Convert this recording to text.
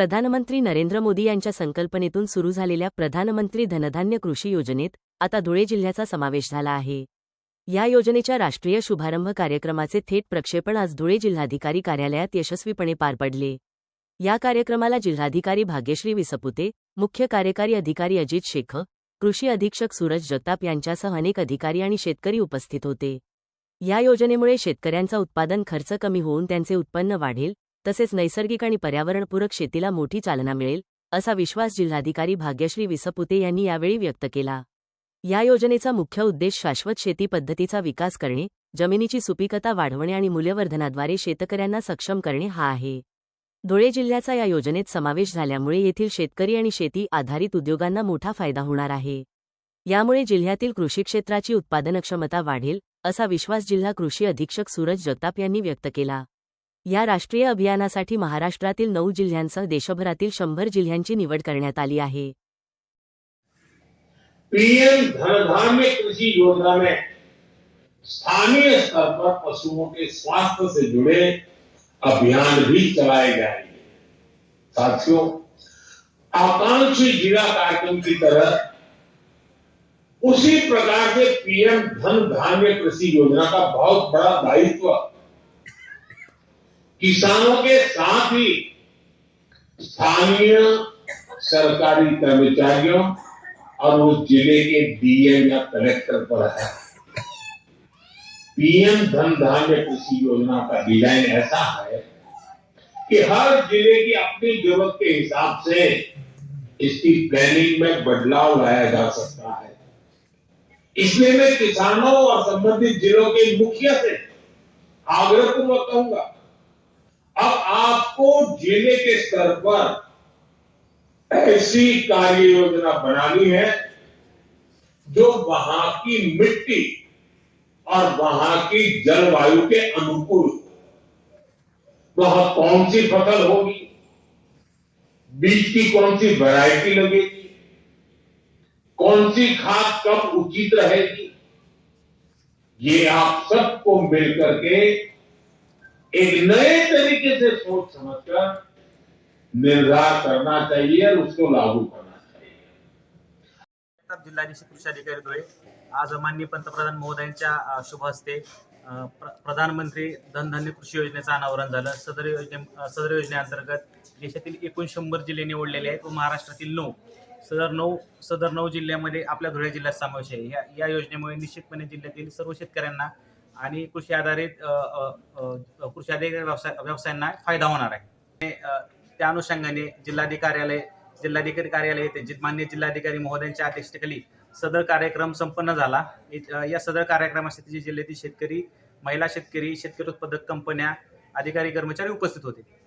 प्रधानमंत्री नरेंद्र मोदी यांच्या संकल्पनेतून सुरू झालेल्या प्रधानमंत्री धनधान्य कृषी योजनेत आता धुळे जिल्ह्याचा समावेश झाला आहे. या योजनेच्या राष्ट्रीय शुभारंभ कार्यक्रमाचे थेट प्रक्षेपण आज धुळे जिल्हाधिकारी कार्यालयात यशस्वीपणे पार पडले. या कार्यक्रमाला जिल्हाधिकारी भाग्यश्री विसपुते मुख्य कार्यकारी अधिकारी अजित शेख कृषी अधीक्षक सूरज जगताप यांच्यासह अनेक अधिकारी आणि शेतकरी उपस्थित होते. या योजनेमुळे शेतकऱ्यांचा उत्पादन खर्च कमी होऊन त्यांचे उत्पन्न वाढेल तसेच नैसर्गिक आणि पर्यावरणपूरक शेतीला मोठी चालना मिळेल असा विश्वास जिल्हाधिकारी भाग्यश्री विसपुते यांनी यावेळी व्यक्त केला. या योजनेचा मुख्य उद्देश शाश्वत शेती पद्धतीचा विकास करणे जमिनीची सुपीकता वाढवणे आणि मूल्यवर्धनाद्वारे शेतकऱ्यांना सक्षम करणे हा आहे. धुळे जिल्ह्याचा या योजनेत समावेश झाल्यामुळे येथील शेतकरी आणि शेती आधारित उद्योगांना मोठा फायदा होणार आहे. यामुळे जिल्ह्यातील कृषी क्षेत्राची उत्पादनक्षमता वाढेल असा विश्वास जिल्हा कृषी अधीक्षक सूरज जगताप यांनी व्यक्त केला. या राष्ट्रीय अभियानासाठी महाराष्ट्रातील नऊ जिल्ह्यांसह देशभरातील शंभर जिल्ह्यांची निवड करण्यात आली आहे. पीएम धनधान्य कृषी योजना में स्थानीय स्तर पर पशुओं के स्वास्थ्य से जुड़े अभियान भी चलाए जाएंगे साथियों आकांक्षी जिला कार्यक्रम की तरह उसी प्रकार से पीएम धन धान्य कृषी योजना का बहुत बड़ा दायित्व किसानों के साथ ही स्थानीय सरकारी कर्मचारियों और उस ज़िले के डीएम या कलेक्टर पर है। पीएम धन धान्य कृषि योजना का डिज़ाइन ऐसा है कि हर ज़िले की अपनी ज़रूरत के हिसाब से इसकी प्लानिंग में बदलाव लाया जा सकता है। इसलिए मैं किसानों और संबंधित जिलों के मुखिया से आग्रह पूर्वक कहूँगा अब आपको ज़िले के स्तर पर ऐसी कार्य योजना बनानी है जो वहाँ की मिट्टी और वहाँ की जलवायु के अनुकूल वहाँ वह कौन सी फ़सल होगी? बीज की कौन सी वैरायटी लगेगी? कौन सी खाद कब उचित रहेगी? ये आप सबको मिलकर के एक नए तरीके से सोच समझकर निर्धार करना चाहिए और उसको लागू करना चाहिए। जिल्हाधीश कृषी अधिकारी धुळे आज माननीय पंतप्रधान महोदयांच्या शुभ हस्ते प्रधानमंत्री धनधान्य कृषी योजनेचं अनावरण झालं. सदर योजने सदर योजनेअंतर्गत देशातील एकूण शंभर जिल्हे निवडलेले आहेत व महाराष्ट्रातील नऊ सदर नऊ सदर नऊ जिल्ह्यामध्ये आपल्या धुळे जिल्ह्यात समावेश आहे. या या योजनेमुळे निश्चितपणे जिल्ह्यातील सर्व शेतकऱ्यांना आणि कृषी आधारित कृषी आधारित व्यवसाय व्यवसायांना फायदा होणार आहे. त्या अनुषंगाने जिल्हाधिकार्यालय जिल्हाधिकारी कार्यालय येथे जि- मान्य जिल्हाधिकारी महोदयांच्या अध्यक्षतेखाली सदर कार्यक्रम संपन्न झाला. या सदर कार्यक्रमासाठी जिल्ह्यातील शेतकरी महिला शेतकरी शेतकरी उत्पादक कंपन्या अधिकारी कर्मचारी उपस्थित होते.